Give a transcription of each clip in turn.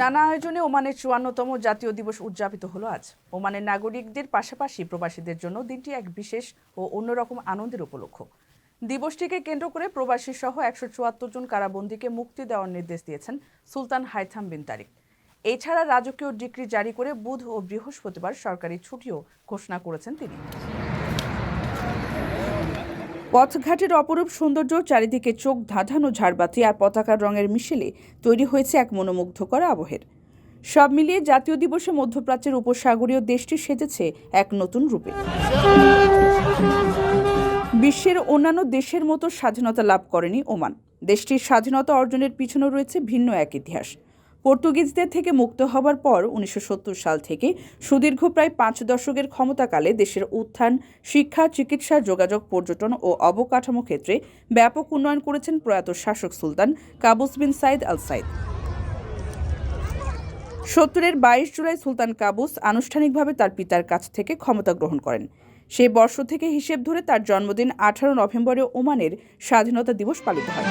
নানা আয়োজনে ওমানের চুয়ান্নতম জাতীয় দিবস উদযাপিত হলো আজ। ওমানের নাগরিকদের পাশাপাশি প্রবাসীদের জন্য দিনটি এক বিশেষ ও অন্যরকম আনন্দের উপলক্ষ। দিবসটিকে কেন্দ্র করে প্রবাসী সহ একশো চুয়াত্তর জন কারাবন্দীকে মুক্তি দেওয়ার নির্দেশ দিয়েছেন সুলতান হাইথাম বিন তারিক। এছাড়া রাজকীয় ডিক্রি জারি করে বুধ ও বৃহস্পতিবার সরকারি ছুটিও ঘোষণা করেছেন তিনি। পথঘাটের অপরূপ সৌন্দর্য চারিদিকে চোখ ধাঁধানো ঝাড়বাতি আর পতাকার রঙের মিশেলে তৈরি হয়েছে এক মনোমুগ্ধকর আবহের। সব মিলিয়ে জাতীয় দিবসে মধ্যপ্রাচ্যের উপসাগরীয় দেশটি সেজেছে এক নতুন রূপে। বিশ্বের অন্যান্য দেশের মতো স্বাধীনতা লাভ করেনি ওমান। দেশটির স্বাধীনতা অর্জনের পিছনে রয়েছে ভিন্ন এক ইতিহাস। পর্তুগিজদের থেকে মুক্ত হবার পর উনিশশো সত্তর সাল থেকে সুদীর্ঘ প্রায় পাঁচ দশকের ক্ষমতাকালে দেশের উত্থান, শিক্ষা, চিকিৎসা, যোগাযোগ, পর্যটন ও অবকাঠামো ক্ষেত্রে ব্যাপক উন্নয়ন করেছেন প্রয়াত শাসক Sultan Qaboos bin Said Al Said. সত্তরের বাইশ জুলাই সুলতান কাবুস আনুষ্ঠানিকভাবে তার পিতার কাছ থেকে ক্ষমতা গ্রহণ করেন। সেই বর্ষ থেকে হিসেব ধরে তার জন্মদিন আঠারো নভেম্বরে ওমানের স্বাধীনতা দিবস পালিত হয়।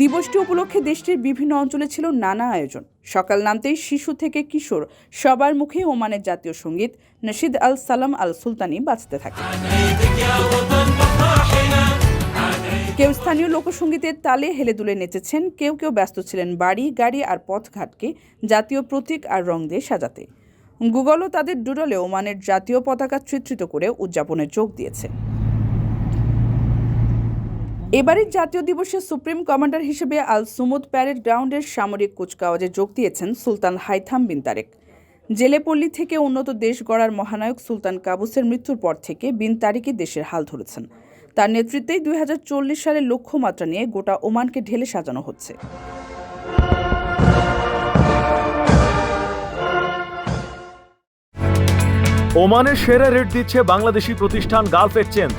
দিবসটি উপলক্ষে দেশটির বিভিন্ন অঞ্চলে ছিল নানা আয়োজন। সকাল নামতেই শিশু থেকে কিশোর, সবার মুখে ওমানের জাতীয় সংগীত নশিদ আল সালাম আল সুলতানি বাঁচতে থাকে। কেউ স্থানীয় লোকসঙ্গীতের তালে হেলে দুলে নেচেছেন, কেউ কেউ ব্যস্ত ছিলেন বাড়ি, গাড়ি আর পথঘাটকে জাতীয় প্রতীক আর রং দিয়ে সাজাতে। গুগলও তাদের ডুডলে ওমানের জাতীয় পতাকা চিত্রিত করে উদযাপনে যোগ দিয়েছে। এবারের জাতীয় দিবসে সুপ্রিম কমান্ডার হিসেবে আল সুমুদ প্যারেড গ্রাউন্ডের সামরিক কুচকাওয়াজে যোগ দিয়েছেন সুলতান হাইথাম বিন তারেক। জেলেপল্লী থেকে উন্নত দেশ গড়ার মহানায়ক সুলতান কাবুসের মৃত্যুর পর থেকে বিন তারিকই দেশের হাল ধরেছেন। তার নেতৃত্বেই দু হাজার চল্লিশ সালের লক্ষ্যমাত্রা নিয়ে গোটা ওমানকে ঢেলে সাজানো হচ্ছে। ওমানের সেরা রেট দিচ্ছে বাংলাদেশি প্রতিষ্ঠান গালফ এক্সচেঞ্জ।